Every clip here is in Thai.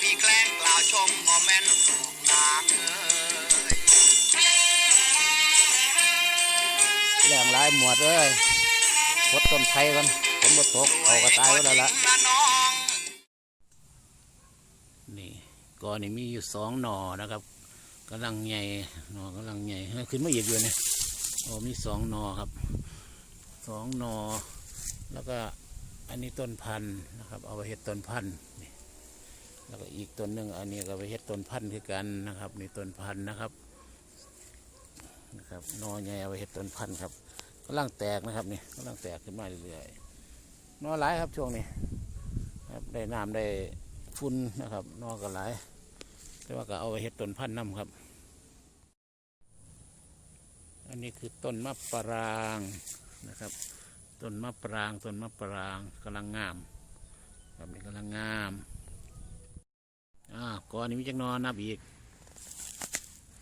พี่แกล้งกล่าวชมบ่แม่นนางเอ้ยแรงหลายหมวดเอ้ยพดต้นไผ่กันฝนบ่ตกเขาก็ตายไว้แล้วล่ะนะน้องนี่ก่อนนี่มีอยู่สองหน่อนะครับกำลังใหญ่หน่อกำลังใหญ่เฮ้ยขึ้นมาอีกอยู่เนี่ยโอ้มีสองหน่อครับสองหน่อแล้วก็อันนี้ต้นพันธุ์นะครับ เอาไปเฮ็ดต้นพันธุ์นี่ แล้วก็อีกต้นหนึ่งอันนี้ก็ไปเฮ็ดต้นพันธุ์คือกันนะครับนี่ต้นพันธุ์นะครับนะครับนอใหญ่เอาไปเฮ็ดต้นพันธุ์ครับกำลังแตกนะครับนี่กำลังแตกขึ้นมาเรื่อยๆน่อหลายครับช่วงนี้ครับได้น้ำได้ฝุ่นนะครับ นอก็หลายแต่ว่าก็เอาไปเห็ดต้นพันธุ์น้ำครับ อันนี้คือต้นมะปรางนะครับต้นมะปรางต้นมะปรางกำลังงามครับนี่กำลังงาม อ่าก่อนนี้มีจักนอนับอีก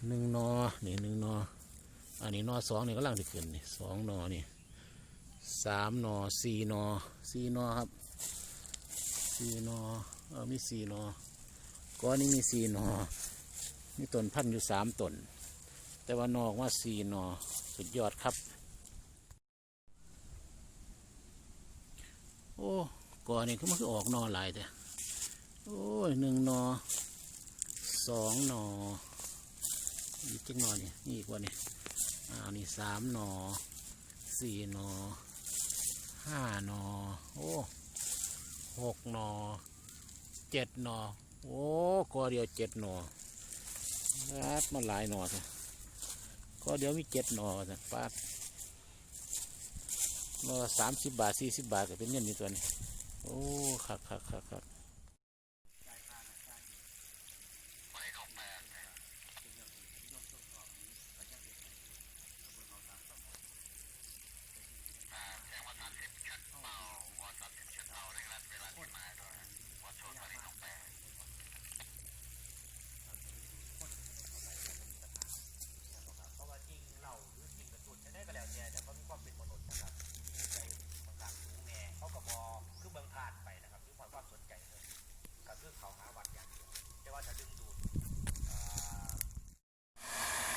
หนึ่งนอนี่หนึ่งนออันนี้นอสองนี่กำลังจะขึ้นนี่สองนอนี่สามนอสี่นอสี่นอครับสี่นอเออมีสี่นอก้อนนี้มีสี่นอมีต้นพันอยู่สามต้นแต่ว่านอกว่าสี่นอสุดยอดครับ โอ้ก้อนนี้ก็มันคือออกนอหลายแต่ โอ้ยหนึ่งหนอสองหนออีกจักหนอนี่นี่อีกว่านี่อ่านี่สามหนอสี่หนอห้าหนอโอ้หกหนอเจ็ดหนอโอ้กอเดียวเจ็ดหนอปาดมันหลายหนอสิกอเดียวมีเจ็ดหนอสิปาดหนอสามสิบบาทสี่สิบบาทก็เป็นเงินอยู่ตัวนี้ โอ้คักคักคักคัก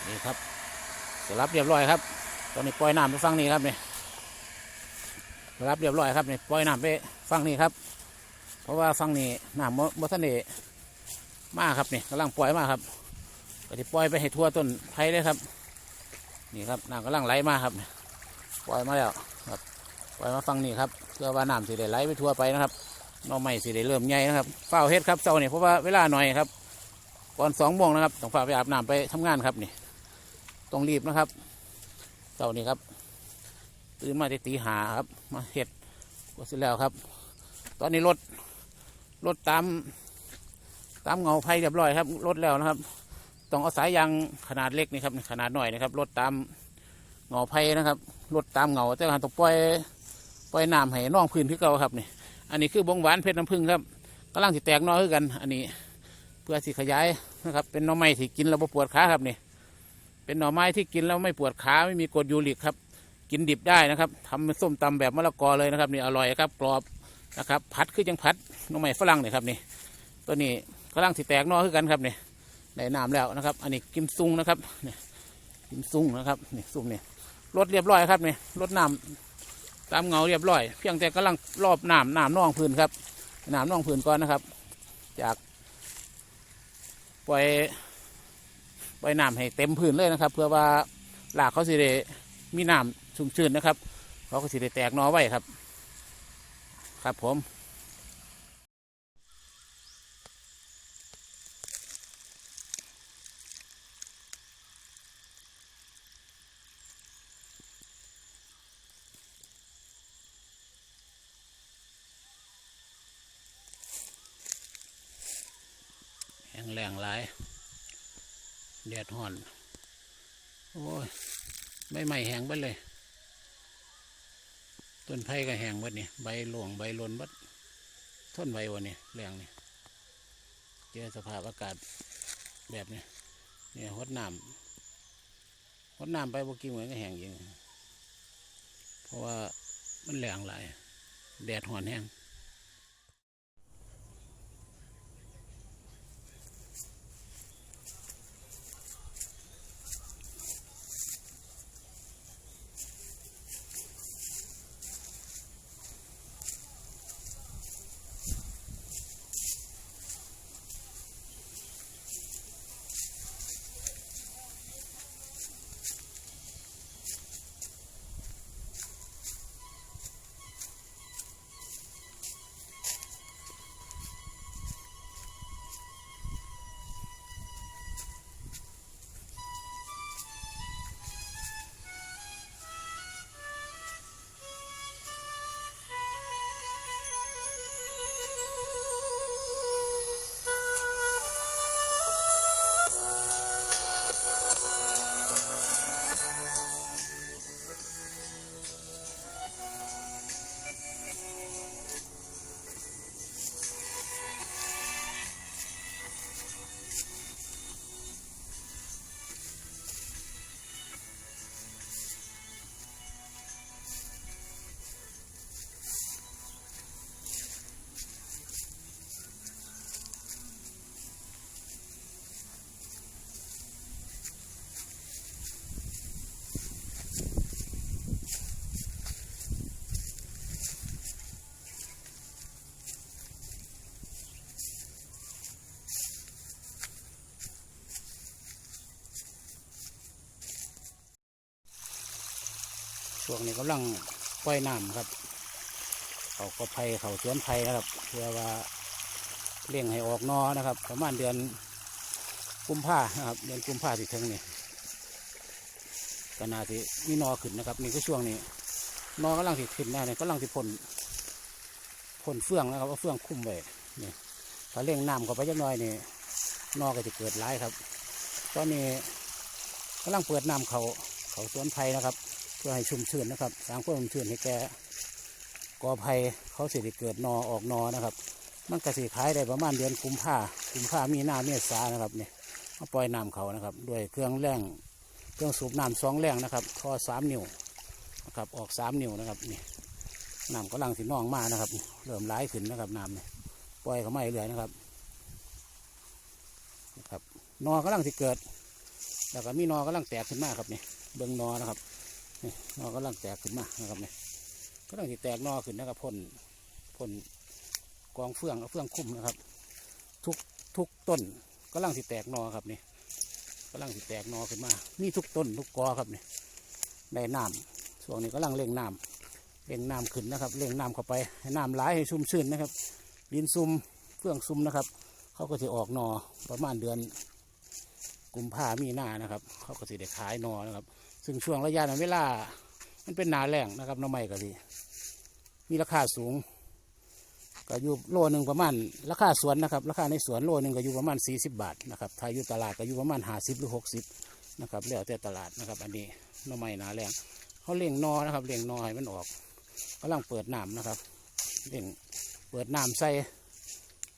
นี่ครับสรับเรียบร้อยครับ ตอนนี้ปล่อยน้ำไปฟังนี่ครับนี่สรับเรียบร้อยครับนี่ปล่อยน้ำไปฟังนี่ครับ เพราะว่าฟังนี่น้ำมทันเดมากครับนี่กำลังปล่อยมากครับก็จะปล่อยไปให้ทั่วต้นไผ่เลยครับ นี่ครับน้ำกำลังไหลมาครับ ปล่อยมาแล้วครับปล่อยมาฟังนี่ครับเพื่อว่าน้ำสิได้ไหลไปทั่วไปนะครับน้องใหม่สิได้เริ่มใหญ่นะครับเฝ้าเฮ็ดครับเสาเนี่ยเพราะว่าเวลาหน่อยครับก่อนสองโมงนะครับต้องฝ่าไปอาบน้ำไปทำงานครับนี่ ต้องรีบนะครับเสานี้ครับ ตื่นมาตีตีหาครับ มาเห็ดก็เสร็จแล้วครับ ตอนนี้รถรถตาม ตามเงาไผ่เรียบร้อยครับรถแล้วนะครับ ต้องเอาสายยางขนาดเล็กนี่ครับขนาดหน่อยนะครับรถตามเงาไผ่นะครับรถตามเงาแต่ว่าต้องปล่อยปล่อยน้ำให้น้องพื้นที่เก่าครับนี่อันนี้คือบงหวานเพชรน้ำผึ้งครับกำลังสิแตกน้อคือกัน อันนี้เพื่อสิขยายนะครับ เป็นน่อไม้ที่กินแล้วบ่ปวดขาครับนี่ เป็นหน่อไม้ที่กินแล้วไม่ปวดขาไม่มีกรดยูริกครับ กินดิบได้นะครับทำเป็นส้มตำแบบมะละกอเลยนะครับนี่อร่อยครับกรอบนะครับผัดคือจังผัดหน่อไม้ฝรั่งเนี่ยครับนี่ตัวนี้กำลังสิแตกนอคือกันครับนี่ได้น้ำแล้วนะครับ อันนี้กิมซุงนะครับนี่กิมซุงนะครับนี่ซุ่มนี่ยรดเรียบร้อยครับนี่รดน้ำตามเงาเรียบร้อย เพียงแต่กำลังรอบน้ำน้ำน่องพื้นครับน้ำน่องพื้นก่อนนะครับ จากปล่อย ปล่อยน้ำให้เต็มพื้นเลยนะครับ เพื่อว่าหลากเขาสิได้มีน้ำชุ่มชื้นนะครับเขาก็สิได้แตกนอไว้ครับ ครับผมแหงแรงหลาย แดดห่อน โอ้ยใบใหม่แห้งไปเลย ต้นไผ่ก็แห้งบัดนี่ใบหลวงใบหลนบัดทนใบวันนี้แรงนี่เจอสภาพอากาศแบบนี้เนี่ยหดน้ำหดน้ำไปบกี่เหมือนก็แห้งจริงเพราะว่ามันแรงหลาย แดดห่อนแห้ง ช่วงนี้กำลังปล่อยน้ำครับ เขาก็ไผ่เขาสวนไผ่นะครับ เพื่อว่าเลี้ยงให้ออกนอนะครับ ประมาณเดือนกุมภานะครับ เดือนกุมภาสิถึงนี่ก็น่าสิมีนอขึ้นนะครับ นี่ก็ช่วงนี้นอกำลังสิขึ้นนะเนี่ยกำลังสิพ่นพ่นเฟืองนะครับเอาเฟืองคุ้มไว้นี่ถ้าเลี้ยงน้ำเขาไปจักหน่อยนี่นอก็จะเกิดร้ายครับ ตอนนี้กำลังเปิดน้ำเขาเขาสวนไผ่นะครับ เพื่อให้ชุ่มชื้นนะครับ สร้างความชุ่มชื้นให้แกกอไผ่เขาเสิได้เกิดนอออกนอนะครับ มันก็สิขายได้ประมาณเดือนกุมภากุมภามีนาเมษานะครับเนี่ยมาปล่อยน้ำเขานะครับ ด้วยเครื่องแรงเครื่องสูบน้ำสองแรงนะครับทอสามนิ้วนะครับออกสามนิ้วนะครับนี่น้ำกำลังสินองมานะครับ เริ่มร้ายขึ้นนะครับน้ำเนี่ยปล่อยเขาไม่เรื่อยนะครับนะครับนอกำลังสิเกิด แล้วก็มีนอกำลังแตกขึ้นมากครับนี่เบื้องนอนะครับ นี่นอกำลังแตกขึ้นมานะครับเนี่ยกำลังสิแตกนอขึ้นนะครับพ่นพ่นกองเฟื่องเอาเฟื่องคุ้มนะครับ ทุกทุกต้นก็ลังสิแตกนอครับนี่ก็ลังสิแตกนอขึ้นมา มีทุกต้นทุกกอครับนี่ได้น้ำช่วงนี้ก็ลังเร่งน้ำเร่งน้ำขึ้นนะครับเร่งน้ำเข้าไปให้น้ำไหลให้ชุ่มชื้นนะครับดินซุ่มเฟื่องซุ่มนะครับ เขาก็จะออกนอประมาณเดือนกุมภามีนานะครับ เขาก็จะได้ขายนอนะครับ ซึ่งช่วงระยะนั้นเวลา มันเป็นหนาแรงนะครับน้ำใหม่ก็ดีมีราคาสูง ก็อยู่โลหนึ่งประมาณราคาสวนนะครับ ราคาในสวนโลหนึ่งก็อยู่ประมาณ 40 บาทนะครับถ้าอยู่ตลาดก็อยู่ประมาณ50หรือ 60นะครับแล้วแต่ตลาดนะครับ อันนี้น้ำไม้หนาแรงเขาเลี้ยงนอนะครับเลี้ยงนอให้มันออกกำลังเปิดน้ำนะครับเลี้ยงเปิดน้ำใส่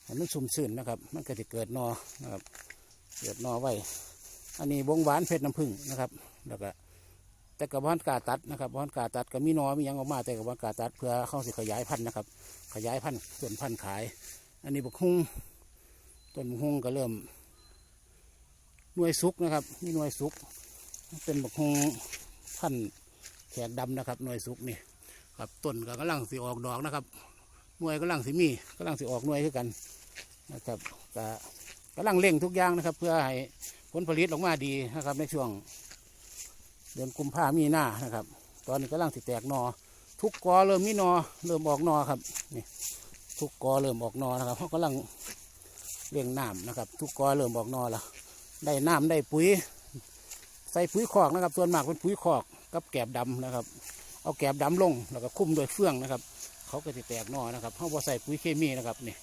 ให้มันชุ่มชื้นนะครับ มันก็จะเกิดนอนะครับเกิดนอไว้ อันนี้บงหวานเพชรน้ำผึ้งนะครับ แล้วก็ แต่กับบ้านกาตัดนะครับบ้านกาตัดก็มีนอมียังออกมา แต่กับบ้านกาตัดเพื่อเข้าสิขยายพันธุ์นะครับ ขยายพันธุ์ส่วนพันธุ์ขาย อันนี้บกฮุ่งต้นบกฮุ่งก็เริ่มหน่วยสุกนะครับนี่หน่วยสุก เป็นบกฮุ่งพันธุ์แขกดำนะครับหน่วยสุกนี่ครับต้นก็กำลังสิออกดอกนะครับหน่วยกำลังสิมีกำลังสิออกหน่วยคือกันนะครับก็กำลังเร่งทุกอย่างนะครับ เพื่อให้ผลผลิตออกมาดีนะครับในช่วง เดือนกุมภามีหน้านะครับ ตอนนี้กำลังสิแตกนอ ทุกกอเริ่มมีนอ เริ่มออกนอครับนี่ทุกกอเริ่มออกนอนะครับเขากำลังเลี้ยงน้ำนะครับ ทุกกอเริ่มออกนอแล้วได้น้ำได้ปุ๋ย ใส่ปุ๋ยคอกนะครับ ส่วนมากเป็นปุ๋ยคอกกับแกบดำนะครับ เอาแกบดำลงแล้วก็คุ้มด้วยเฟืองนะครับ เขาก็จะแตกนอนะครับเขาบอใส่ปุ๋ยเคมีนะครับนี่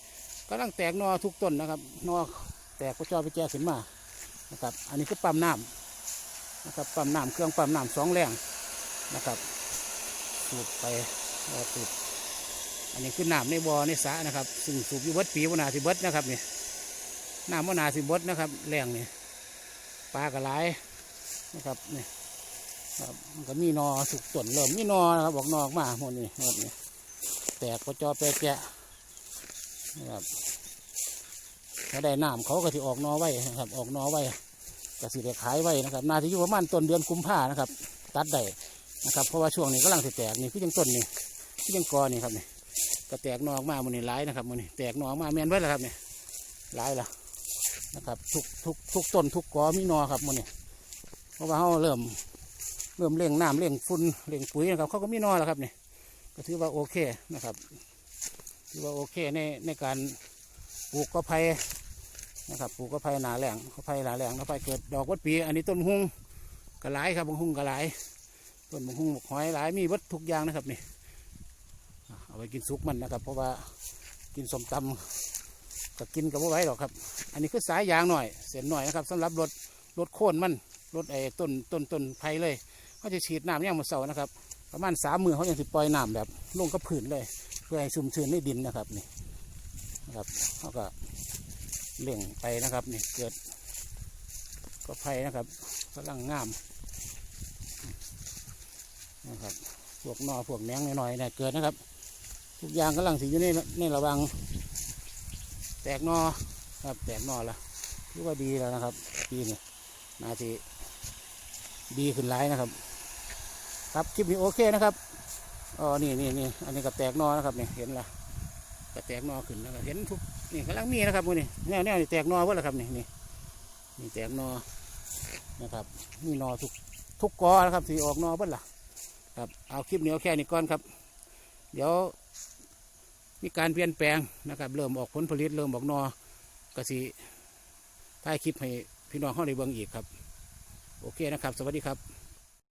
กำลังแตกนอทุกต้นนะครับนอแตกก็จอไปแจ้ขึ้นมานะครับ อันนี้คือปั๊มน้ำ นะครับปั๊มน้ำเครื่องปั๊มน้ำสองแรงนะครับสูบไปรอสูบอันนี้คือน้ำในบ่อในสระนะครับ ซึ่งสูบอยู่บดปีวนาสิบดนะครับนี่น้ำวนาสิบดนะครับแรงนี่ปลากระไรนะครับนี่ครับมันก็มีนอสุกต้นเริ่มมีนอนะครับบอกนอออกมาหมดนี่หมดนี่แตกกระจอแปะแกะนะครับถ้าได้น้ำเขาก็จะออกนอไว้นะครับ ออกนอไว้ กสิได้ขายไว้นะครับนาที่อยู่ประมาณต้นเดือนกุมภานะครับ ตัดได้นะครับ เพราะว่าช่วงนี้กำลังแตกนี่คือยังต้นนี่คือยังกอนี่ครับนี่ก็แตกนอกมามันนี่หลายนะครับมันนี่แตกนอกมาแมนไว้แล้วครับนี่หลายละนะครับ ทุกทุกทุกต้นทุกกอมีนอครับมันนี่เพราะว่าเขาเริ่มเริ่มเร่งน้ำเร่งฝุ่นเร่งปุ๋ยนะครับเขาก็มีนอแล้วครับนี่ก็ถือว่าโอเคนะครับถือว่าโอเคในในการปลูกกระเพรา นะครับปลูกกระเพราหนาแหลงกระเพราหนาแหลงกระเพราเกิดดอกวัดปีอันนี้ต้นหุ้งกระไรครับบางหุ้งกระไรต้นมะฮุ่งหอยหลายมีวัดทุกอย่างนะครับนี่เอาไปกินซุกมันนะครับ เพราะว่ากินสมตำก็กินกับว่าไว้หรอกครับ อันนี้คือสายยางหน่อยเส้นหน่อยนะครับสำหรับรถรถโค่นมันรถไอ้ต้นต้นต้นไผ่เลยเขาจะฉีดน้ำย่างมาเสานะครับ ประมาณสามมือเขายังสิปล่อยน้ำแบบลงกับผืนเลย เพื่อให้ชุ่มชื้นในดินนะครับนี่นะครับเขาก็ เล่งไปนะครับนี่เกิดก็ไผ่นะครับกำลังงามนะครับพวกนอพวกแหนงหน่อยๆเนี่ยเกิดนะครับ ทุกอย่างกำลังสิอยู่ในในระวัง แตกนอครับแตกนอล้วถือว่าดีแล้วนะครับปีนี้นาทีดีขึ้นหลายนะครับ ครับคลิปนี้โอเคนะครับอ๋อนี่นี่นี่อันนี้ก็แตกนอนะครับเนี่ยเห็นละก็แตกนอขึ้นนะครับเห็นทุก นี่กำลังมีนะครับมือนี่แนวแนวนี่แตกนอเพื่อละครับนี่นี่นี่แตกนอนะครับมีนอทุกทุกกอนะครับที่ออกนอเพื่อละครับเอาคลิปนี้เอาแค่นี้ก่อนครับ เดี๋ยวมีการเปลี่ยนแปลงนะครับ เริ่มออกผลผลิตเริ่มออกนอกสิถ่ายคลิปให้พี่น้องเข้าในเบืองอีกครับ โอเคนะครับ สวัสดีครับ